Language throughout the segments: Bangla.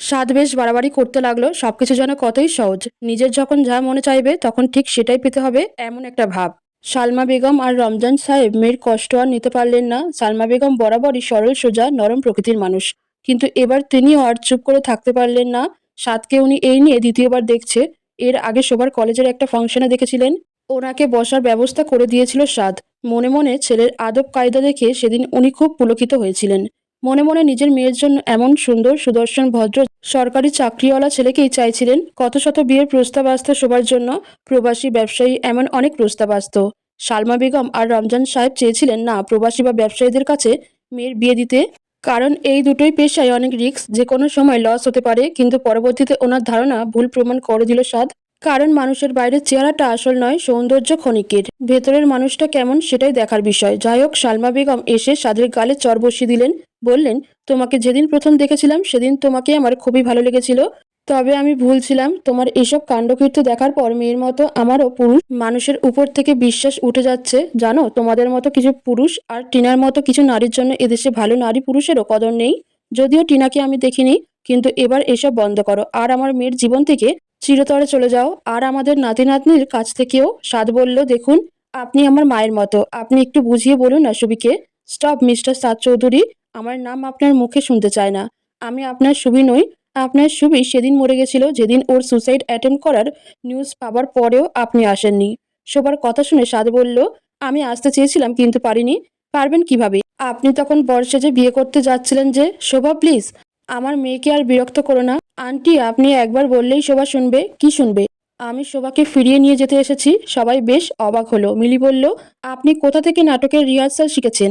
স্বাদ বেশ বাড়াবাড়ি করতে লাগল, সবকিছু যেন কতই সহজ। নিজের যখন যা মনে চাইবে, তখন ঠিক সেটাই পেতে হবে, এমন একটা ভাব। সালমা বেগম আর রমজান সাহেব মেয়ের কষ্ট আর নিতে পারলেন না। সালমা বেগম বরাবরই সরল, সোজা, নরম প্রকৃতির মানুষ। কিন্তু এবার তিনিও আর চুপ করে থাকতে পারলেন না। সাতকে উনি এই নিয়ে দ্বিতীয়বার দেখছে। এর আগে সবার কলেজের একটা ফাংশনে দেখেছিলেন। ওনাকে বসার ব্যবস্থা করে দিয়েছিল সাদ। মনে মনে ছেলের আদব কায়দা দেখে সেদিন উনি খুব পুলকিত হয়েছিলেন। মনে মনে নিজের মেয়ের জন্য এমন সুন্দর, সুদর্শন, ভদ্র, সরকারি চাকরিওয়ালা ছেলেকেই চাইছিলেন। কত শত বিয়ের প্রস্তাব আসত সবার জন্য। প্রবাসী ব্যবসায়ী এমন অনেক প্রস্তাব আসত। সালমা বেগম আর রমজান সাহেব চেয়েছিলেন, না, প্রবাসী বা ব্যবসায়ীদের কাছে মেয়ের বিয়ে দিতে। কারণ এই দুটোই পেশায় অনেক রিস্ক যে কোনো সময় লস হতে পারে। কিন্তু পরবর্তীতে ওনার ধারণা ভুল প্রমাণ করে দিল সাদ। কারণ মানুষের বাইরের চেহারাটা আসল নয়, সৌন্দর্য ক্ষণিকের। ভেতরের মানুষটা কেমন সেটাই দেখার বিষয়। যাই হোক, সালমা বেগম এসে সাদের গালে চর বসিয়ে দিলেন। বললেন, তোমাকে যেদিন প্রথম দেখেছিলাম, সেদিন তোমাকে আমার খুবই ভালো লেগেছিল। তবে আমি ভুল ছিলাম তোমার এসব কাণ্ডকীর্তি দেখার পর মেয়ের মতো আমারও পুরুষ মানুষের উপর থেকে বিশ্বাস উঠে যাচ্ছে। জানো, তোমাদের মতো কিছু পুরুষ আর টিনার মতো কিছু নারীর জন্য এদেশে ভালো নারী পুরুষেরও কদর নেই। যদিও টিনাকে আমি দেখিনি, কিন্তু এবার এসব বন্ধ করো। আর আমার মেয়ের জীবন থেকে চিরতরে চলে যাও। আর আমাদের নাতি নাতনির কাছ থেকেও সাদ বলল, দেখুন, আপনি আমার মায়ের মতো। আপনি একটু বুঝিয়ে বলুন না সুবিকে, স্টপ মিস্টার সাদ চৌধুরী, আমার নাম আপনার মুখে শুনতে চায় না। আমি আপনার সুবি নই, আপনার সুবি সেদিন মরে গেছিল, যেদিন ওর সুসাইড অ্যাটেম্প করার নিউজ পাওয়ার পরেও আপনি আসেননি। সবার কথা শুনে সাদ বলল, আমি আসতে চেয়েছিলাম কিন্তু পারিনি, পারবেন কীভাবে? আপনি তখন বর্ষে যে বিয়ে করতে যাচ্ছিলেন যে, শোভা প্লিজ আমার মেয়েকে আর বিরক্ত করো না। আন্টি, আপনি একবার বললেই শোভা শুনবে। কি শুনবে? আমি শোভাকে ফিরিয়ে নিয়ে যেতে এসেছি। সবাই বেশ অবাক হলো। মিলি বলল, আপনি কোথা থেকে নাটকের রিহার্সাল শিখেছেন?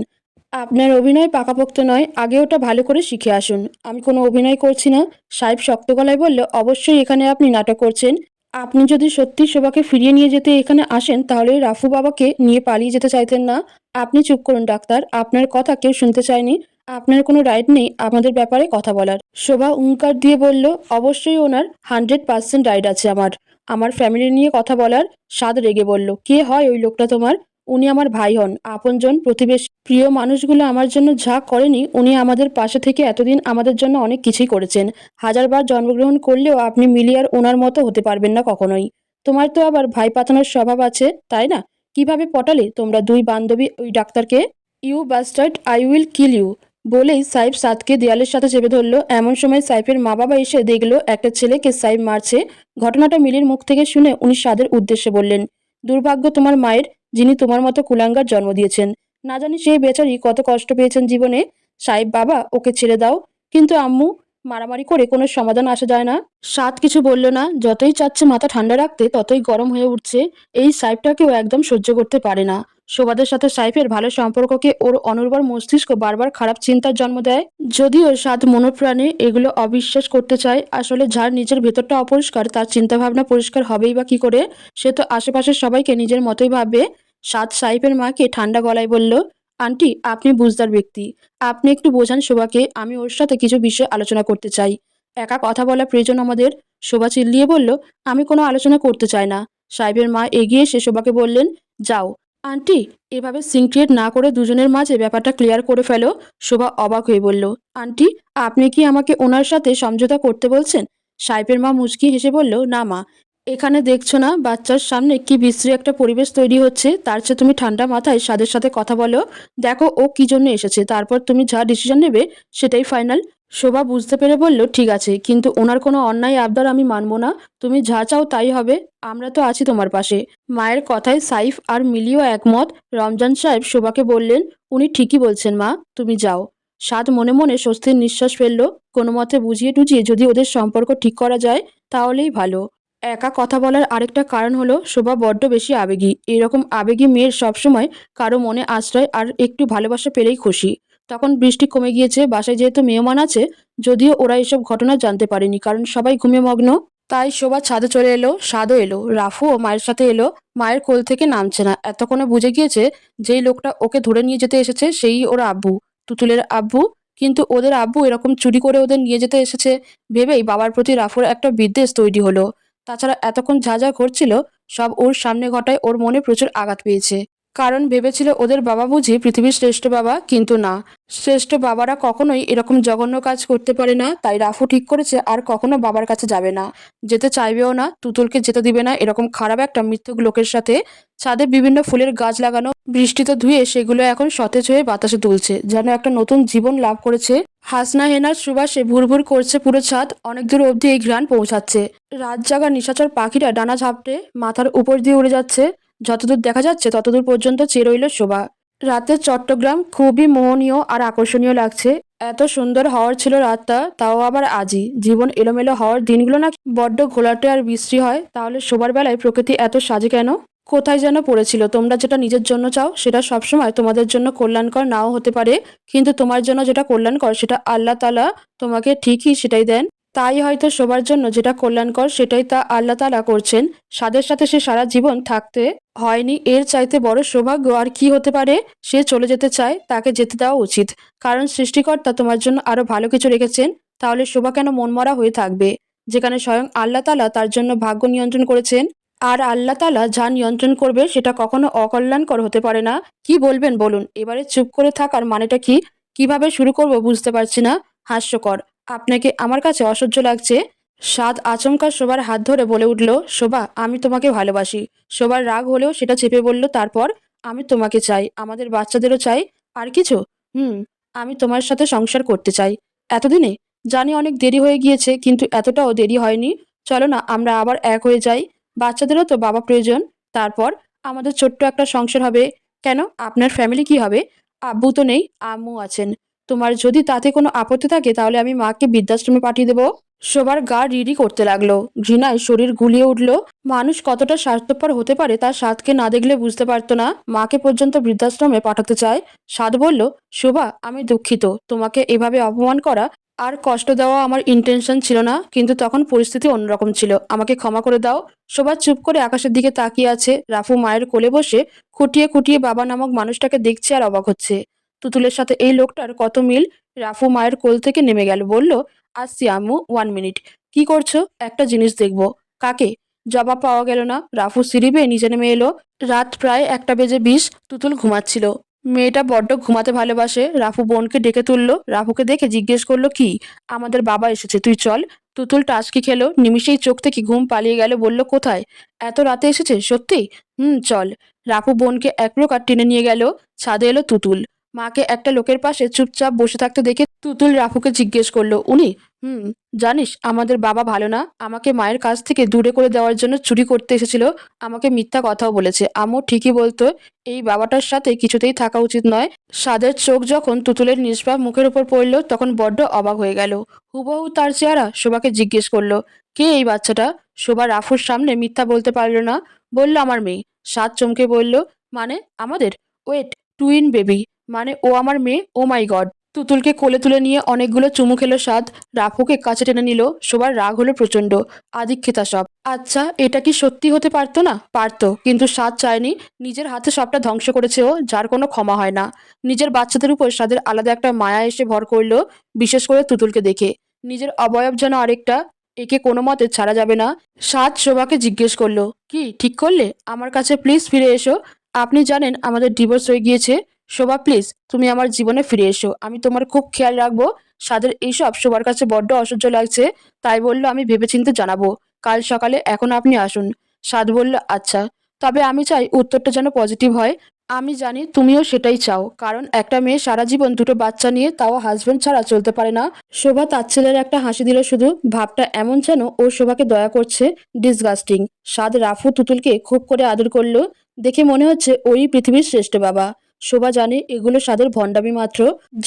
আপনার অভিনয় পাকাপোক্ত নয়, আগে ওটা ভালো করে শিখে আসুন। আমি কোনো অভিনয় করছি না। সাহেব শক্ত গলায় বলল, অবশ্যই এখানে আপনি নাটক করছেন। আপনি যদি সত্যি শোভাকে ফিরিয়ে নিয়ে যেতে এখানে আসেন, তাহলে রাফু বাবাকে নিয়ে পালিয়ে যেতে চাইতেন না। আপনি চুপ করুন, ডাক্তার। আপনার কথা কেউ শুনতে চায়নি। আপনার কোনো রাইট নেই, আমাদের ব্যাপারে কথা বলার। শোভা উঙ্কার দিয়ে বলল, অবশ্যই ওনার হান্ড্রেড পার্সেন্ট রাইট আছে আমার। আমার ফ্যামিলি নিয়ে কথা বলার স্বাদ রেগে বলল, কে হয় ওই লোকটা তোমার? উনি আমার ভাই হন, আপনজন প্রতিবেশী। প্রিয় মানুষগুলো আমার জন্য যা করেনি, উনি আমাদের পাশে থেকে এতদিন আমাদের জন্য অনেক কিছুই করেছেন। হাজারবার জন্মগ্রহণ করলেও আপনি মিলিয়ার ওনার মতো হতে পারবেন না কখনোই। তোমার তো আবার ভাই পাতানোর স্বভাব আছে, তাই না? কীভাবে পটালে তোমরা দুই বান্ধবী ওই ডাক্তারকে? You bastard I will kill you বলেই সাইফ সাদকে দেয়ালের সাথে চেপে ধরলো। এমন সময় সাইফের মা বাবা এসে দেখল, একটা ছেলেকে সাইফ মারছে। ঘটনাটা মিলির মুখ থেকে শুনে উনি সাদের উদ্দেশ্যে বললেন, দুর্ভাগ্য তোমার মায়ের, যিনি তোমার মতো কুলাঙ্গার জন্ম দিয়েছেন। না জানি সেই বেচারি কত কষ্ট পেয়েছেন জীবনে। সাহেব বাবা, ওকে ছেড়ে দাও। কিন্তু আম্মু, মারামারি করে কোনো সমাধান আসা যায় না। সাত কিছু বলল না। যতই চাচ্ছে মাথা ঠান্ডা রাখতে, ততই গরম হয়ে উঠছে। এই সাইফটাকেও একদম সহ্য করতে পারে না। শোভাদের সাথে সাইফের ভালো সম্পর্ককে ওর অনুর্বর মস্তিষ্ক বারবার খারাপ চিন্তার জন্ম দেয়। যদিও সাত মনোপ্রাণে এগুলো অবিশ্বাস করতে চায়, আসলে যার নিজের ভেতরটা অপরিষ্কার, তার চিন্তাভাবনা পরিষ্কার হবেই বা কি করে, সে তো আশেপাশের সবাইকে নিজের মতোই ভাববে। সাত সাইফের মাকে ঠান্ডা গলায় বলল, আন্টি, আপনি বুঝদার ব্যক্তি। আপনি একটু বোঝান শোভাকে আমি ওর সাথে কিছু বিষয় আলোচনা করতে চাই। একা কথা বলা প্রয়োজন আমাদের। শোভা চিল্লিয়ে বলল, আমি কোনো আলোচনা করতে চাই না। সাহেবের মা এগিয়ে এসে শোভাকে বললেন, যাও। আন্টি, এভাবে সিনক্রিয়েট না করে দুজনের মাঝে ব্যাপারটা ক্লিয়ার করে ফেলো, শোভা অবাক হয়ে বলল। আন্টি, আপনি কি আমাকে ওনার সাথে সমঝোতা করতে বলছেন? সাহেবের মা মুচকি হেসে বলল, না মা, এখানে দেখছ না, বাচ্চার সামনে কি বিশ্রী একটা পরিবেশ তৈরি হচ্ছে, তার চেয়ে তুমি ঠান্ডা মাথায় সাদের সাথে কথা বলো, দেখো ও কি জন্য এসেছে, তারপর তুমি যা ডিসিশন নেবে সেটাই ফাইনাল শোভা বুঝতে পেরে বলল, ঠিক আছে, কিন্তু ওনার কোনো অন্যায় আবদার আমি মানব না। তুমি যা চাও তাই হবে, আমরা তো আছি তোমার পাশে। মায়ের কথায় সাইফ আর মিলিও একমত। রমজান সাহেব শোভাকে বললেন, উনি ঠিকই বলছেন মা, তুমি যাও। সাদ মনে মনে স্বস্তির নিঃশ্বাস ফেলল। কোনো মতে বুঝিয়ে টুঝিয়ে যদি ওদের সম্পর্ক ঠিক করা যায়, তাহলেই ভালো। একা কথা বলার আরেকটা কারণ হলো, শোভা বড্ড বেশি আবেগী। এরকম আবেগী মেয়ের সবসময় কারও মনে আশ্রয় আর একটু ভালোবাসা পেলেই খুশি। তখন বৃষ্টি কমে গিয়েছে, বাসায় যেহেতু মেহমান আছে, যদিও ওরা এসব ঘটনা জানতে পারেনি, কারণ সবাই ঘুমে মগ্ন। তাই শোভা ছাদে চলে এলো, স্বাদও এলো রাফুও মায়ের সাথে এলো, মায়ের কোল থেকে নামছে না। এতক্ষণে বুঝে গিয়েছে, যেই লোকটা ওকে ধরে নিয়ে যেতে এসেছে, সেই ওর আব্বু, তুতুলের আব্বু। কিন্তু ওদের আব্বু এরকম চুরি করে ওদের নিয়ে যেতে এসেছে ভেবেই বাবার প্রতি রাফুর একটা বিদ্বেষ তৈরি হলো। তাছাড়া এতক্ষণ যা যা করছিল সব ওর সামনে ঘটায় ওর মনে প্রচুর আঘাত পেয়েছে। কারণ ভেবেছিল ওদের বাবা বুঝি পৃথিবীর শ্রেষ্ঠ বাবা, কিন্তু না। শ্রেষ্ঠ বাবারা কখনোই এরকম জঘন্য কাজ করতে পারে না, তাই রাফু ঠিক করেছে আর কখনো বাবার কাছে যাবে না। যেতে চাইবেও না, তুতুলকে যেতে দিবে না এরকম খারাপ একটা মিথ্যুক লোকের সাথে। ছাদে বিভিন্ন ফুলের গাছ লাগানো, বৃষ্টিতে ধুয়ে সেগুলো এখন সতেজ হয়ে বাতাসে তুলছে যেন একটা নতুন জীবন লাভ করেছে। হাসনা, হেনার সুবাসে ভুরভুর করছে পুরো ছাদ, অনেক দূর অবধি এই ঘ্রাণ পৌঁছাচ্ছে। রাত জাগা নিশাচর পাখিরা ডানা ঝাপটে মাথার উপর দিয়ে উড়ে যাচ্ছে। যতদূর দেখা যাচ্ছে, ততদূর পর্যন্ত চেয়ে রইল শোভা। রাতের চট্টগ্রাম খুবই মোহনীয় আর আকর্ষণীয় লাগছে। এত সুন্দর হওয়ার ছিল রাতটা, তাও আবার আজই। জীবন এলোমেলো হওয়ার দিনগুলো নাকি বড্ড ঘোলাটে আর বৃষ্টি হয়। তাহলে শোবার বেলায় প্রকৃতি এত সাজে কেন? কোথায় যেন পড়েছিল। তোমরা যেটা নিজের জন্য চাও, সেটা সবসময় তোমাদের জন্য কল্যাণকর নাও হতে পারে। কিন্তু তোমার জন্য যেটা কল্যাণকর, সেটা আল্লাহ তালা তোমাকে ঠিকই সেটাই দেন। তাই হয়তো সবার জন্য যেটা কল্যাণকর সেটাই তা আল্লাহ তালা করছেন। স্বাদের সাথে সে সারা জীবন থাকতে হয়নি। এর চাইতে বড় সৌভাগ্য আর কি হতে পারে? সে চলে যেতে চায়, তাকে যেতে দেওয়া উচিত। কারণ সৃষ্টিকর্তা তোমার জন্য আরও ভালো কিছু রেখেছেন, তাহলে শোভা কেন মনমরা হয়ে থাকবে? যেখানে স্বয়ং আল্লাহ তালা তার জন্য ভাগ্য নিয়ন্ত্রণ করেছেন, আর আল্লাহ তালা যা নিয়ন্ত্রণ করবে সেটা কখনো অকল্যাণকর হতে পারে না। কি বলবেন বলুন? এবারে চুপ করে থাকার মানেটা কি? কীভাবে শুরু করব বুঝতে পারছি না। হাস্যকর। আপনাকে আমার কাছে অসহ্য লাগছে। সাদ আচমকা শোভার হাত ধরে বলে উঠল, শোভা, আমি তোমাকে ভালোবাসি। শোভার রাগ হলেও সেটা চেপে বলল, তারপর? আমি তোমাকে চাই, আমাদের বাচ্চাদেরও চাই। আর কিছু? হুম, আমি তোমার সাথে সংসার করতে চাই। এতদিনে? জানি অনেক দেরি হয়ে গিয়েছে, কিন্তু এতটাও দেরি হয়নি। চলো না, আমরা আবার এক হয়ে যাই। বাচ্চাদেরও তো বাবা প্রয়োজন। তারপর? আমাদের ছোট্ট একটা সংসার হবে। কেন? আপনার ফ্যামিলি কি হবে? আব্বু তো নেই, আম্মু আছেন। তোমার যদি তাতে কোনো আপত্তি থাকে, তাহলে আমি মাকে বৃদ্ধাশ্রমে পাঠিয়ে দেবো। সবার গা রিরি করতে লাগল। ঘৃণায় শরীর গুলিয়ে উঠল। মানুষ কতটা স্বার্থপর হতে পারে, তার স্বাদকে না দেখলে বুঝতে পারতো না। মাকে পর্যন্ত বৃদ্ধাশ্রমে পাঠাতে চায়। সাদ বলল, শোভা, আমি দুঃখিত। তোমাকে এভাবে অপমান করা আর কষ্ট দেওয়া আমার ইন্টেনশন ছিল না। কিন্তু তখন পরিস্থিতি অন্যরকম ছিল। আমাকে ক্ষমা করে দাও। শোভা চুপ করে আকাশের দিকে তাকিয়ে আছে। রাফু মায়ের কোলে বসে খুঁটিয়ে খুঁটিয়ে বাবা নামক মানুষটাকে দেখছে আর অবাক হচ্ছে। তুতুলের সাথে এই লোকটার কত মিল? রাফু মায়ের কোল থেকে নেমে গেল, বলল আসছি আম্মু ওয়ান মিনিট কি করছ? একটা জিনিস দেখব। কাকে? জবাব পাওয়া গেল না। রাফু সিঁড়ি বেয়ে নিচে নেমে এলো। রাত প্রায় একটা বেজে বিশ, তুতুল ঘুমাচ্ছিল। মেয়েটা বড্ড ঘুমাতে ভালোবাসে। রাফু বোনকে ডেকে তুললো। রাফুকে দেখে জিজ্ঞেস করল, কি? আমাদের বাবা এসেছে, তুই চল। তুতুল টাচকি খেলো। নিমিষেই চোখ থেকে ঘুম পালিয়ে গেল, বলল, কোথায়? এত রাতে এসেছে? সত্যি? হুম, চল। রাফু বোনকে এক প্রকার টেনে নিয়ে গেল। ছাদে এলো তুতুল। মাকে একটা লোকের পাশে চুপচাপ বসে থাকতে দেখে তুতুল রাফুকে জিজ্ঞেস করল, উনি? হুম, জানিস, আমাদের বাবা ভালো না। আমাকে মায়ের কাছ থেকে দূরে করে দেওয়ার জন্য চুরি করতে এসেছিল। আমাকে মিথ্যা কথাও বলেছে। আমও ঠিকই বলতো, এই বাবাটার সাথে কিছুতেই থাকা উচিত নয়। সাদের চোখ যখন তুতুলের নিষ্পাপ মুখের উপর পড়ল, তখন বড্ড অবাক হয়ে গেল। হুবহু তার চেহারা শোভাকে জিজ্ঞেস করল, কে এই বাচ্চাটা? শোভা রাফুর সামনে মিথ্যা বলতে পারল না। বলল, আমার মেয়ে। সাদ চমকে বলল মানে আমাদের? Wait, twin baby. মানে ও আমার মেয়ে? ও মাই গড তুতুলকে কোলে তুলে নিয়ে অনেকগুলো চুমু খেলো সাদ রাফুকে কাছে টেনে নিল। সবার রাগ হলো প্রচণ্ড আদিক্ষেতা সব। আচ্ছা এটা কি সত্যি হতে পারতো না? পারতো, কিন্তু সাদ চায়নি। নিজের হাতে সবটা ধ্বংস করেছে ও, যার কোনো ক্ষমা হয় না। নিজের বাচ্চাদের উপর সাদের আলাদা একটা মায়া এসে ভর করল, বিশেষ করে তুতুলকে দেখে। নিজের অবয়ব যেন আরেকটা, একে কোনো মতে ছাড়া যাবে না। সাদ শোভাকে জিজ্ঞেস করল, কি, ঠিক করলে? আমার কাছে প্লিজ ফিরে এসো। আপনি জানেন আমাদের ডিভোর্স হয়ে গিয়েছে। শোভা প্লিজ তুমি আমার জীবনে ফিরে এসো। আমি তোমার খুব খেয়াল রাখব। সাদের এইসব শোভার কাছে বড্ড অসহ্য লাগছে। তাই বলল, আমি ভেবেচিন্তে জানাব। কাল সকালে এখন আপনি আসুন। সাদ বলল আচ্ছা। তবে আমি চাই উত্তরটা যেন পজিটিভ হয়। আমি জানি তুমিও সেটাই চাও। কারণ একটা মেয়ে সারা জীবন দুটো বাচ্চা নিয়ে তাও হাজবেন্ড ছাড়া চলতে পারে না। শোভা তার ছেলের একটা হাসি দিল শুধু। ভাবটা এমন যেন ও শোভাকে দয়া করছে। ডিসগাস্টিং সাদ রাফু তুতুলকে খুব করে আদর করল। দেখে মনে হচ্ছে ওই পৃথিবীর শ্রেষ্ঠ বাবা। শোভা জানে এগুলো সাদের ভণ্ডামি মাত্র।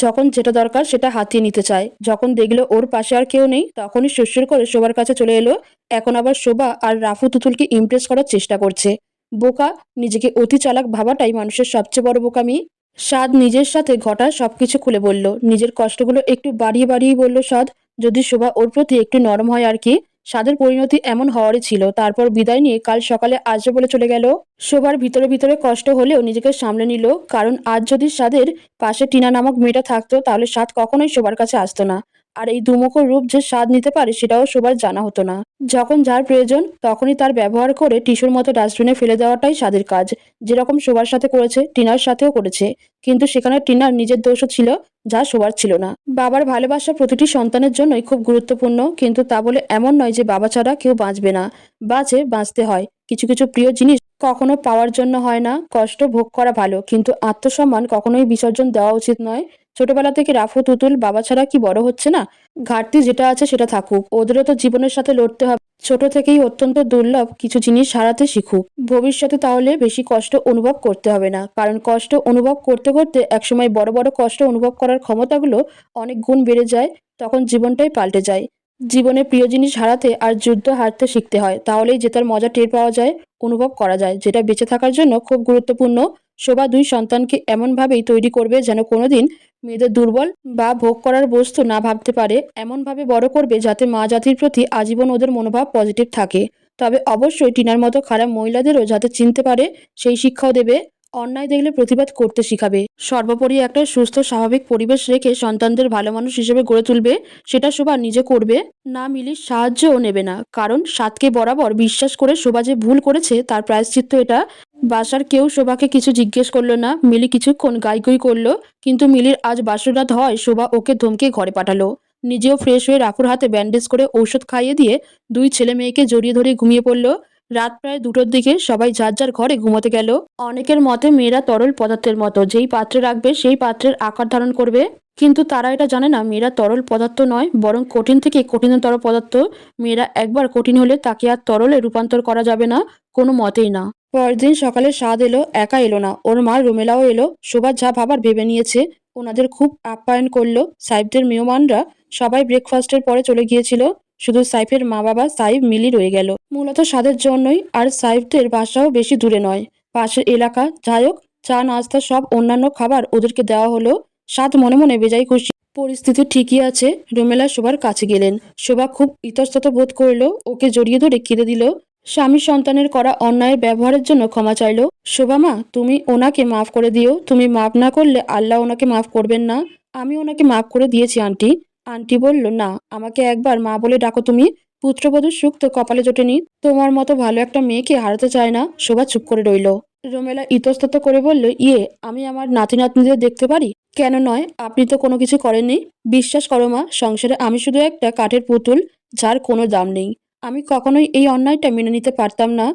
যখন যেটা দরকার সেটা হাতিয়ে নিতে চায়। যখন দেখল ওর পাশে আর কেউ নেই, তখনই সুরসুর করে শোভার কাছে চলে এলো। এখন আবার শোভা আর রাফু তুতুলকে ইমপ্রেস করার চেষ্টা করছে। বোকা, নিজেকে অতি চালাক ভাবাটাই মানুষের সবচেয়ে বড় বোকামি। সাদ নিজের সাথে ঘটা সবকিছু খুলে বলল, নিজের কষ্টগুলো একটু বাড়িয়ে বাড়িয়ে বলল, সাদ, যদি শোভা ওর প্রতি একটু নরম হয় আর কি? সাদের পরিণতি এমন হওয়ারই ছিল। তারপর বিদায় নিয়ে কাল সকালে আসবে বলে চলে গেল। শোবার ভিতরে ভিতরে কষ্ট হলেও নিজেকে সামলে নিল। কারণ আজ যদি সাধের পাশে টিনা নামক মেয়েটা থাকতো, তাহলে সাদ কখনোই শোবার কাছে আসতো না। আর এই দুমুখো রূপ যে স্বাদ নিতে পারে সেটাও সবার জানা হতো না। যখন যার প্রয়োজন, তখনই তার ব্যবহার করে টিস্যুর মতো ডাস্টবিনে ফেলে দেওয়াটাই স্বাদের কাজ। যেরকম সবার সাথে করেছে, টিনার সাথেও করেছে। কিন্তু সেখানে টিনার নিজের দোষও ছিল, যা সবার ছিল না। বাবার ভালোবাসা প্রতিটি সন্তানের জন্যই খুব গুরুত্বপূর্ণ, কিন্তু তা বলে এমন নয় যে বাবা ছাড়া কেউ বাঁচবে না বাঁচে বাঁচতে হয়। কিছু কিছু প্রিয় জিনিস কখনো পাওয়ার জন্য হয় না, কষ্ট ভোগ করা ভালো, কিন্তু আত্মসম্মান কখনোই বিসর্জন দেওয়া উচিত নয়। ছোটবেলা থেকে রাফু, তুতুল, বাবা ছাড়া কি বড় হচ্ছে না? ঘাটতি যেটা আছে সেটা থাকুক। ওদেরও তো জীবনের সাথে লড়তে হবে। ছোট থেকেই অত্যন্ত দুর্লভ কিছু জিনিস হারাতে শিখুক। ভবিষ্যতে তাহলে বেশি কষ্ট অনুভব করতে হবে না। কারণ কষ্ট অনুভব করতে করতে একসময় বড় বড় কষ্ট অনুভব করার ক্ষমতাগুলো অনেক গুণ বেড়ে যায়, তখন জীবনটাই পাল্টে যায়। জীবনে প্রিয় জিনিস হারাতে আর যুদ্ধ হারতে শিখতে হয়। তাহলেই জেতার মজা টের পাওয়া যায়, অনুভব করা যায়। যেটা বেঁচে থাকার জন্য খুব গুরুত্বপূর্ণ শোভা দুই সন্তানকে এমনভাবেই তৈরি করবে যেন কোনোদিন মেয়েদের দুর্বল বা ভোগ করার বস্তু না ভাবতে পারে। এমনভাবে বড় করবে যাতে মা জাতির প্রতি আজীবন ওদের মনোভাব পজিটিভ থাকে। তবে অবশ্যই টিনার মতো খারাপ মহিলাদেরও যাতে চিনতে পারে, সেই শিক্ষাও দেবে অন্যায় দেখলে প্রতিবাদ করতে শিখাবে। সর্বোপরি একটা সুস্থ, স্বাভাবিক পরিবেশ রেখে সন্তানদের ভালো মানুষ হিসেবে গড়ে তুলবে, সেটা শোভা নিজে করবে, না মিলির সাহায্যও নেবে না। কারণ সাতকে বরাবর বিশ্বাস করে শোভা যে ভুল করেছে, তার প্রায়শ্চিত্ত এটা। বাসার কেউ শোভাকে কিছু জিজ্ঞেস করল না, মিলি কিছুক্ষণ গাইগুই করল, কিন্তু মিলির আজ বাসরাত হয় শোভা ওকে ধমকে ঘরে পাঠালো। নিজেও ফ্রেশ হয়ে রাফুর হাতে ব্যান্ডেজ করে ঔষধ খাইয়ে দিয়ে দুই ছেলে মেয়েকে জড়িয়ে ধরে ঘুমিয়ে পড়ল। রাত প্রায় দুটোর দিকে সবাই যার যার ঘরে ঘুমোতে গেল। অনেকের মতে মেয়েরা তরল পদার্থের মতো, যেই পাত্রে রাখবে সেই পাত্রের আকার ধারণ করবে। কিন্তু তারা এটা জানে না, মেয়েরা তরল পদার্থ নয়, বরং কঠিন থেকে কঠিনতর পদার্থ। মেয়েরা একবার কঠিন হলে তাকে আর তরলে রূপান্তর করা যাবে না, কোনো মতেই না। পরদিন সকালে স্বাদ এলো, একা এলো না। ওর মা রোমেলাও এলো শোভার যা ভাবার ভেবে নিয়েছে। ওনাদের খুব আপ্যায়ন করল। সাহেবদের মেহমানরা সবাই ব্রেকফাস্টের পরে চলে গিয়েছিল। শুধু সাইফের মা বাবা সাইফ মিলি রয়ে গেল। মূলত স্বাদের জন্যই আর সাইফদের বাসাও বেশি দূরে নয়। পাশের এলাকা, যাই হোক, চা, নাস্তা সব অন্যান্য খাবার ওদেরকে দেওয়া হলো স্বাদ মনে মনে বেজায় খুশি। পরিস্থিতি ঠিকই আছে, রোমেলা শোভার কাছে গেলেন। শোভা খুব ইতস্তত বোধ করল, ওকে জড়িয়ে ধরে কেঁদে দিল। স্বামী সন্তানের করা অন্যায়ের ব্যবহারের জন্য ক্ষমা চাইলো। শোভা মা, তুমি ওনাকে মাফ করে দিও। তুমি মাফ না করলে আল্লাহ ওনাকে মাফ করবেন না। আমি ওনাকে মাফ করে দিয়েছি, আন্টি। আন্টি বলল, না, আমাকে একবার মা বলে ডাকো তুমি। পুত্রবধূর সুখ তো কপালে জোটেনি। তোমার মতো ভালো একটা মেয়েকে হারাতে চায় না। শোভা চুপ করে রইল। রোমেলা ইতস্তত করে বলল ইয়ে আমি আমার নাতি নাতনিদের দেখতে পারি? কেন নয়? আপনি তো কোনো কিছু করেননি। বিশ্বাস করো মা, সংসারে আমি শুধু একটা কাঠের পুতুল, যার কোনো দাম নেই। আমি কখনোই এই অন্যায়টা মেনে নিতে পারতাম না।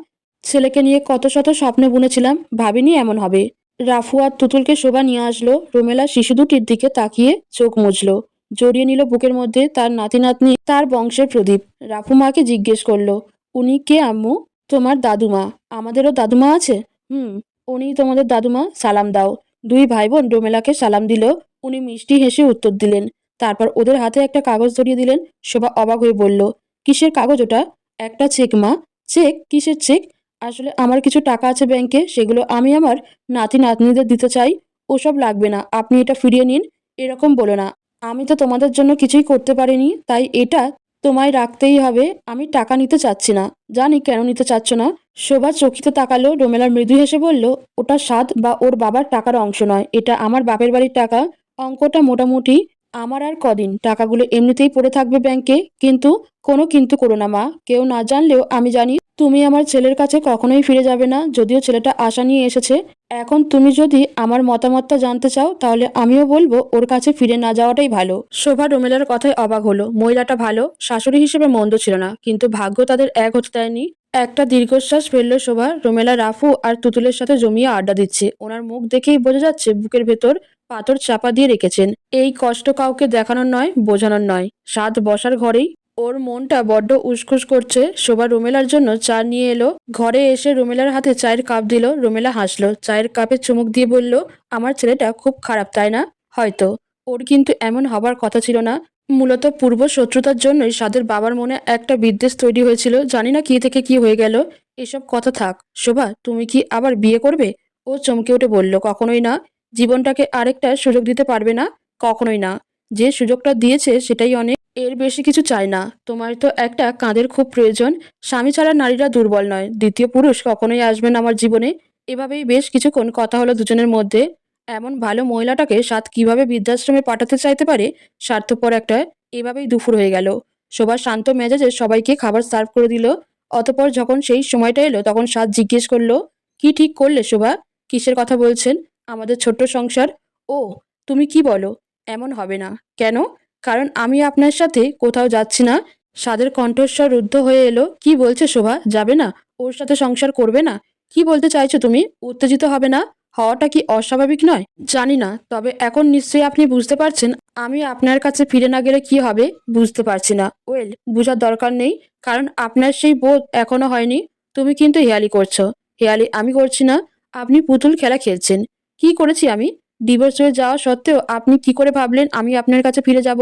ছেলেকে নিয়ে কত শত স্বপ্ন বুনেছিলাম, ভাবিনি এমন হবে। রাফু আর তুতুলকে শোভা নিয়ে আসলো। রোমেলা শিশু দুটির দিকে তাকিয়ে চোখ মুজলো। জড়িয়ে নিল বুকের মধ্যে তার নাতি নাতনি তার বংশের প্রদীপ। রাফু মাকে জিজ্ঞেস করল, উনি কে আম্মু? তোমার দাদুমা। আমাদেরও দাদুমা আছে? হুম, উনি তোমাদের দাদুমা, সালাম দাও। দুই ভাই বোন ডোমেলাকে সালাম দিল। উনি মিষ্টি হেসে উত্তর দিলেন। তারপর ওদের হাতে একটা কাগজ ধরিয়ে দিলেন। শোভা অবাক হয়ে বলল, কিসের কাগজ ওটা? একটা চেক, মা। চেক? কিসের চেক? আসলে আমার কিছু টাকা আছে ব্যাংকে, সেগুলো আমি আমার নাতি নাতনিদের দিতে চাই। ওসব লাগবে না। আপনি এটা ফিরিয়ে নিন। এরকম বলো না। আমি তো তোমাদের জন্য কিছুই করতে পারিনি, তাই এটা তোমায় রাখতেই হবে। আমি টাকা নিতে চাচ্ছি না। জানি কেন নিতে চাচ্ছ না। শোভা চকিতে তাকালো, রোমেলার মৃদু হেসে বলল, ওটা স্বাদ বা ওর বাবার টাকার অংশ নয়। এটা আমার বাপের বাড়ির টাকা। অঙ্কটা মোটামুটি আমার আর কদিন। টাকাগুলো এমনিতেই পড়ে থাকবে ব্যাংকে কিন্তু, কোনো কিন্তু করো না মা। কেউ না জানলেও আমি জানি, তুমি আমার ছেলের কাছে কখনোই ফিরে যাবে না। যদিও ছেলেটা আশা নিয়ে এসেছে। এখন তুমি যদি আমার মতামতটা জানতে চাও, তাহলে আমিও বলব, ওর কাছে ফিরে না যাওয়াটাই ভালো। শোভা রোমেলার কথায় অবাক হলো। মহিলাটা ভালো, শাশুড়ি হিসেবে মন্দ ছিল না। কিন্তু ভাগ্য তাদের এক হতে দেয়নি। একটা দীর্ঘশ্বাস ফেলল শোভা। রোমেলা রাফু আর তুতুলের সাথে জমিয়ে আড্ডা দিচ্ছে। ওনার মুখ দেখেই বোঝা যাচ্ছে, বুকের ভেতর পাথর চাপা দিয়ে রেখেছেন। এই কষ্ট কাউকে দেখানোর নয়, বোঝানোর নয়। সাত বসার ঘরেই ওর মনটা বড্ড উসখুস করছে। শোভা রুমেলার জন্য চা নিয়ে এলো। ঘরে এসে রুমেলার হাতে চায়ের কাপ দিল। রুমেলা হাসলো। চায়ের কাপে চুমুক দিয়ে বলল, আমার ছেলেটা খুব খারাপ, তাই না? হয়তো। ওর কিন্তু এমন হবার কথা ছিল না। মূলত পূর্ব শত্রুতার জন্যই সাদের বাবার মনে একটা বিদ্বেষ তৈরি হয়েছিল। জানি না কি থেকে কি হয়ে গেল। এসব কথা থাক। শোভা, তুমি কি আবার বিয়ে করবে? ও চমকে উঠে বলল, কখনোই না। জীবনটাকে আরেকটা সুযোগ দিতে পারবে না? কখনোই না। যে সুযোগটা দিয়েছে সেটাই অনেক। এর বেশি কিছু চায় না। তোমার তো একটা কাঁধের খুব প্রয়োজন। স্বামী ছাড়া নারীরা দুর্বল নয়। দ্বিতীয় পুরুষ কখনোই আসবেন আমার জীবনে। এভাবেই বেশ কিছুক্ষণ কথা হলো দুজনের মধ্যে। এমন ভালো মহিলাটাকে সাত কীভাবে বৃদ্ধাশ্রমে পাঠাতে চাইতে পারে? স্বার্থপর একটা। এভাবেই দুপুর হয়ে গেল। শোভা শান্ত মেজাজে সবাইকে খাবার সার্ভ করে দিল। অতপর যখন সেই সময়টা এলো, তখন সাত জিজ্ঞেস করল, কি ঠিক করলে শোভা? কিসের কথা বলছেন? আমাদের ছোট্ট সংসার। ও, তুমি কি বলো? এমন হবে না। কেন? কারণ আমি আপনার সাথে কোথাও যাচ্ছি না। সাদের কণ্ঠস্বর রুদ্ধ হয়ে এলো। কি বলছে শোভা? যাবে না? ওর সাথে সংসার করবে না? কি বলতে চাইছো তুমি? উত্তেজিত হবে না? হওয়াটা কি অস্বাভাবিক নয়? জানি না। তবে এখন নিশ্চয়ই আপনি বুঝতে পারছেন আমি আপনার কাছে ফিরে না গেলে কি হবে? বুঝতে পারছি না। ওয়েল, বুঝার দরকার নেই। কারণ আপনার সেই বোধ এখনও হয়নি। তুমি কিন্তু হেয়ালি করছ। হেয়ালি আমি করছি না। আপনি পুতুল খেলা খেলছেন। কি করেছি আমি? ডিভোর্স হয়ে যাওয়া সত্ত্বেও আপনি কি করে ভাবলেন আমি আপনার কাছে ফিরে যাব?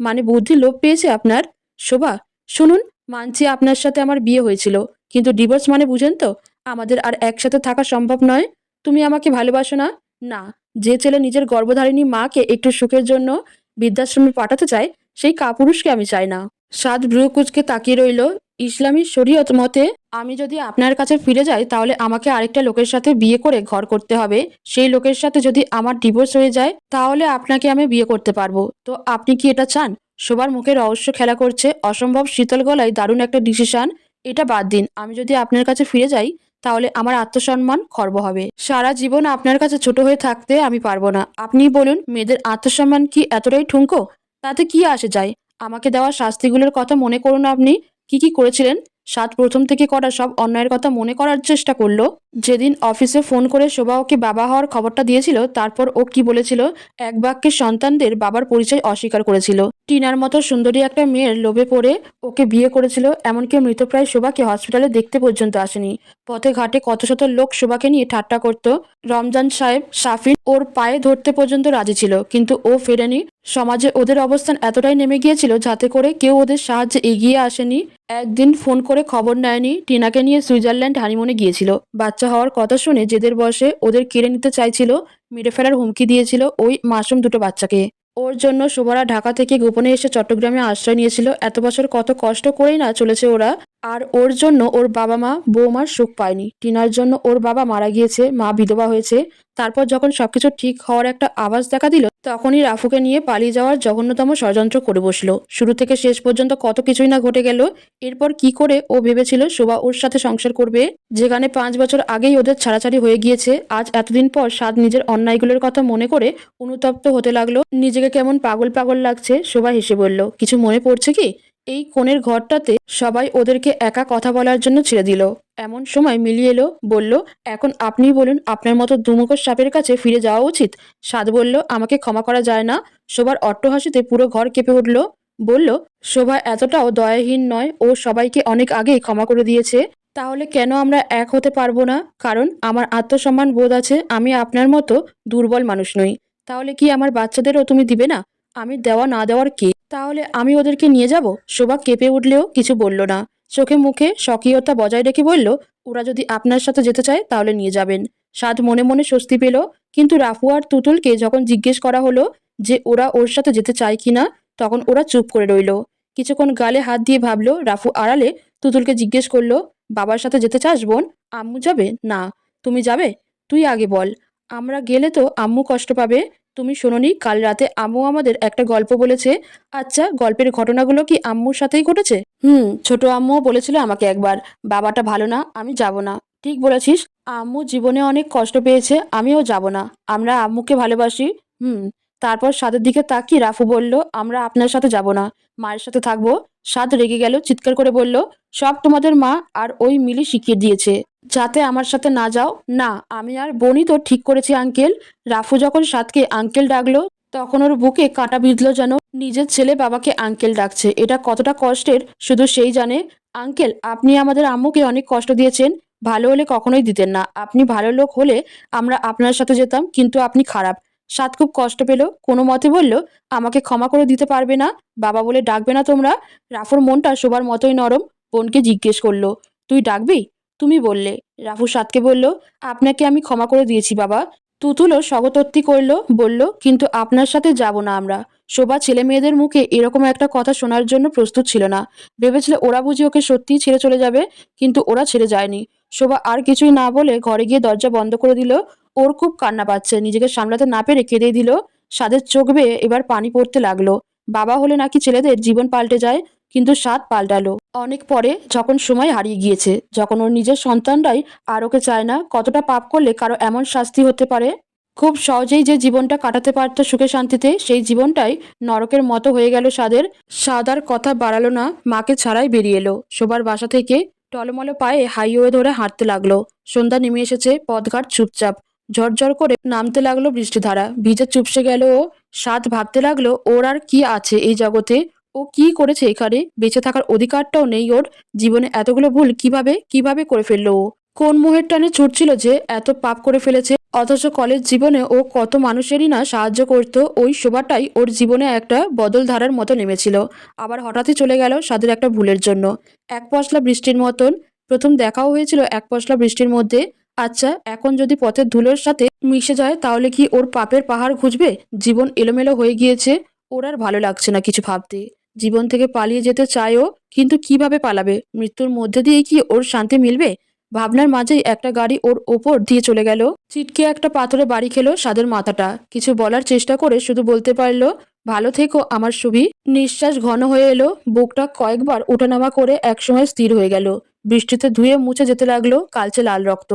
মানে বুদ্ধি লোপ পেয়েছে আপনার? শোভা, শুনুন, মানছি আপনার সাথে আমার বিয়ে হয়েছিল, কিন্তু ডিভোর্স মানে বুঝেন তো, আমাদের আর একসাথে থাকা সম্ভব নয়। তুমি আমাকে ভালোবাসো না? না, যে ছেলে নিজের গর্ভধারিণী মাকে একটু সুখের জন্য বৃদ্ধাশ্রমে পাঠাতে চায়, সেই কাপুরুষকে আমি চাই না। সাদ ব্রুকুচকে তাকিয়ে রইল ইসলামী শরীয়ত মতে, আমি যদি আপনার কাছে ফিরে যাই, তাহলে আমাকে আরেকটা লোকের সাথে বিয়ে করে ঘর করতে হবে। সেই লোকের সাথে যদি আমার ডিভোর্স হয়ে যায়, তাহলে আপনাকে আমি বিয়ে করতে পারব। তো আপনি কি এটা চান? সবার মুখে রহস্য খেলা করছে, অসম্ভব শীতল গলায় দারুণ একটা ডিসিশন এটা বাদ দিন। আমি যদি আপনার কাছে ফিরে যাই, তাহলে আমার আত্মসম্মান খর্ব হবে। সারা জীবন আপনার কাছে ছোট হয়ে থাকতে আমি পারব না। আপনি বলুন, মেয়েদের আত্মসম্মান কি এতটাই ঠুনকো? তাতে কি আসে যায়? আমাকে দেওয়া শাস্তিগুলোর কথা মনে করুন আপনি। কি কি করেছিলেন? সাত প্রথম থেকে করা সব অন্যায়ের কথা মনে করার চেষ্টা করল। যেদিন অফিসে ফোন করে শোভা ওকে বাবা হওয়ার খবরটা দিয়েছিল, তারপর ও কি বলেছিল? এক বাক্যে সন্তানদের বাবার পরিচয় অস্বীকার করেছিল। টিনার মতো সুন্দরী একটা মেয়ের লোভে পড়ে ওকে বিয়ে করেছিল, এমনকি মৃতপ্রায় শোভাকে হসপিটালে দেখতে পর্যন্ত আসেনি। পথে ঘাটে কত শত লোক শোভাকে নিয়ে ঠাট্টা করত। রমজান সাহেব, সাফিন ওর পায়ে ধরতে পর্যন্ত রাজি ছিল, কিন্তু ও ফেরেনি। সমাজে ওদের অবস্থান এতটাই নেমে গিয়েছিল যাতে করে কেউ ওদের সাহায্যে এগিয়ে আসেনি। একদিন ফোন করে খবর নেয়নি, টিনাকে নিয়ে সুইজারল্যান্ড হানিমুনে গিয়েছিল। বাচ্চা হওয়ার কথা শুনে যেদের বয়সে ওদের কেড়ে নিতে চাইছিল, মেরে ফেলার হুমকি দিয়েছিল ওই মাসুম দুটো বাচ্চাকে। ওর জন্য শোভারা ঢাকা থেকে গোপনে এসে চট্টগ্রামে আশ্রয় নিয়েছিল। এত বছর কত কষ্ট করেই না চলেছে ওরা আর ওর জন্য ওর বাবা মা বৌমার সুখ পায়নি। টিনার জন্য ওর বাবা মারা গিয়েছে, মা বিধবা হয়েছে। তারপর যখন সবকিছু ঠিক হওয়ার একটা আওয়াজ দেখা দিল, তখনই রাফুকে নিয়ে পালিয়ে যাওয়ার জঘন্যতম ষড়যন্ত্র করে বসল। শুরু থেকে শেষ পর্যন্ত কত কিছুই না ঘটে গেল। এরপর কি করে ও ভেবেছিল শোভা ওর সাথে সংসার করবে? যেখানে পাঁচ বছর আগেই ওদের ছাড়াছাড়ি হয়ে গিয়েছে, আজ এতদিন পর সাদ নিজের অন্যায়গুলোর কথা মনে করে অনুতপ্ত হতে লাগল। নিজেকে কেমন পাগল পাগল লাগছে, শোভা হেসে বলল, কিছু মনে পড়ছে কি? এই কোণের ঘরটাতে সবাই ওদেরকে একা কথা বলার জন্য ছেড়ে দিল। এমন সময় মিলিয়ে এলো, বলল, এখন আপনিই বলুন, আপনার মতো দুমুখর সাপের কাছে ফিরে যাওয়া উচিত সাদ বলল, আমাকে ক্ষমা করা যায় না। শোভার অট্টহাসিতে পুরো ঘর কেঁপে উঠল। বলল, শোভা এতটাও দয়াহীন নয়, ও সবাইকে অনেক আগেই ক্ষমা করে দিয়েছে। তাহলে কেন আমরা এক হতে পারব না? কারণ আমার আত্মসম্মান বোধ আছে, আমি আপনার মতো দুর্বল মানুষ নই। তাহলে কি আমার বাচ্চাদেরও তুমি দিবে না? আমি দেওয়া না দেওয়ার কে? তাহলে আমি ওদেরকে নিয়ে যাব? শোভা কেঁপে উঠলেও কিছু বলল না। চোখে মুখে স্বকীয়তা বজায় রেখে বলল, ওরা যদি আপনার সাথে যেতে চায়, তাহলে নিয়ে যাবেন। সাদ মনে মনে স্বস্তি পেল, কিন্তু রাফু আর তুতুলকে যখন জিজ্ঞেস করা হলো যে ওরা ওর সাথে যেতে চায় কিনা তখন ওরা চুপ করে রইল। কিছুক্ষণ গালে হাত দিয়ে ভাবলো, রাফু আড়ালে তুতুলকে জিজ্ঞেস করল, বাবার সাথে যেতে চাস, বোন? আম্মু যাবে? না। তুমি যাবে? তুই আগে বল। আমরা গেলে তো আম্মু কষ্ট পাবে। তুমি শোনোনি, কাল রাতে আম্মু আমাদের একটা গল্প বলেছে। আচ্ছা গল্পের ঘটনাগুলো কি আম্মুর সাথেই ঘটেছে? হুম, ছোট আম্মুও বলেছিল আমাকে একবার, বাবাটা ভালো না, আমি যাব না। ঠিক বলেছিস, আম্মু জীবনে অনেক কষ্ট পেয়েছে, আমিও যাব না। আমরা আম্মুকে ভালোবাসি। হুম তারপর সাদের দিকে তাকিয়ে রাফু বলল, আমরা আপনার সাথে যাব না। মায়ের সাথে থাকব। সাদ রেগে গেল, চিৎকার করে বলল, সব তোমাদের মা আর ওই মিলি শিখিয়ে দিয়েছে। যাতে আমার সাথে না যাও, না, আমি আর বোনই তো ঠিক করেছি, আঙ্কেল। রাফু যখন সাদকে আঙ্কেল ডাকলো, তখন ওর বুকে কাঁটা বিঁধলো যেন। নিজের ছেলে বাবাকে আঙ্কেল ডাকছে। এটা কতটা কষ্টের, শুধু সেই জানে। আঙ্কেল, আপনি আমাদের আম্মুকে অনেক কষ্ট দিয়েছেন। ভালো হলে কখনোই দিতেন না। আপনি ভালো লোক হলে আমরা আপনার সাথে যেতাম, কিন্তু আপনি খারাপ। সাত খুব কষ্ট পেল। কোনো মতে বলল, আমাকে ক্ষমা করে দিতে পারবে না। বাবা বলে, ডাকবে না তোমরা? রাফুর মনটা সবার মতোই নরম। বোনকে জিজ্ঞেস করল, তুই ডাকবি? তুমি বললে। রাফু সাতকে বলল, আপনাকে আমি ক্ষমা করে দিয়েছি বাবা। তুতুলও স্বগতোক্তি করল, বলল, কিন্তু আপনার সাথে যাব না আমরা। শোভা ছেলে মেয়েদের মুখে এরকম একটা কথা শোনার জন্য প্রস্তুত ছিল না। ভেবেছিল ওরা বুঝি ওকে সত্যিই ছেড়ে চলে যাবে, কিন্তু ওরা ছেড়ে যায়নি। শোভা আর কিছুই না বলে ঘরে গিয়ে দরজা বন্ধ করে দিল। ওর খুব কান্না পাচ্ছে। নিজেকে সামলাতে না পেরে কেঁদে দিল। সাদের চোখ বেয়ে এবার পানি পড়তে লাগল। বাবা হলে নাকি ছেলেদের জীবন পাল্টে যায়, কিন্তু সাদ পাল্টালো। অনেক পরে যখন সময় হারিয়ে গিয়েছে, যখন ওর নিজের সন্তানরাই আর ওকে চায় না, কতটা পাপ করলে কারও এমন শাস্তি হতে পারে? খুব সহজেই যে জীবনটা কাটাতে পারত সুখে শান্তিতে, সেই জীবনটাই নরকের মতো হয়ে গেল সাদের। সাদার কথা বাড়ালো না, মাকে ছাড়াই বেরিয়ে এলো। শোবার বাসা থেকে টলমলো পায়ে হাইওয়ে ধরে হাঁটতে লাগল। সন্ধ্যা নেমে এসেছে, পথঘাট চুপচাপ। ঝরঝর করে নামতে লাগল বৃষ্টিধারা। ভিজে চুপসে গেল ও সাদ ভাবতে লাগল, ওর আর কি আছে এই জগতে? ও কি করেছে এখানে? বেঁচে থাকার অধিকারটাও নেই ওর। জীবনে এতগুলো ভুল কীভাবে কীভাবে করে ফেলল ও? কোন মোহের টানে ছুটছিল যে এত পাপ করে ফেলেছে? অথচ কলেজ জীবনে ও কত মানুষেরই না সাহায্য করত, ওই শোভাটাই ওর জীবনে একটা বদল ধারার মতো নেমেছিল। আবার হঠাৎই চলে গেল সাদের একটা ভুলের জন্য। এক পশলা বৃষ্টির মতন। প্রথম দেখাও হয়েছিল এক পশলা বৃষ্টির মধ্যে। আচ্ছা এখন যদি পথের ধুলোর সাথে মিশে যায়, তাহলে কি ওর পাপের পাহাড় ঘুচবে? জীবন এলোমেলো হয়ে গিয়েছে। ওর আর ভালো লাগছে না কিছু ভাবতে। জীবন থেকে পালিয়ে যেতে চায়ও, কিন্তু কীভাবে পালাবে? মৃত্যুর মধ্যে দিয়ে কি ওর শান্তি মিলবে? ভাবনার মাঝেই একটা গাড়ি ওর ওপর দিয়ে চলে গেল। চিটকে একটা পাথরে বাড়ি খেলো সাদের মাথাটা। কিছু বলার চেষ্টা করে শুধু বলতে পারল, ভালো থেকো আমার সুবি। নিঃশ্বাস ঘন হয়ে এলো। বুকটা কয়েকবার ওঠানামা করে একসময় স্থির হয়ে গেল। বৃষ্টিতে ধুয়ে মুছে যেতে লাগল কালচে লাল রক্ত।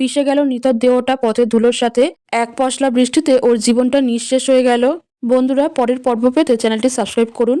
পিষে গেল নিতার দেহটা পথে ধুলোর সাথে। এক পশলা বৃষ্টিতে ওর জীবনটা নিঃশেষ হয়ে গেল। বন্ধুরা, পরের পর্ব পেতে চ্যানেলটি সাবস্ক্রাইব করুন।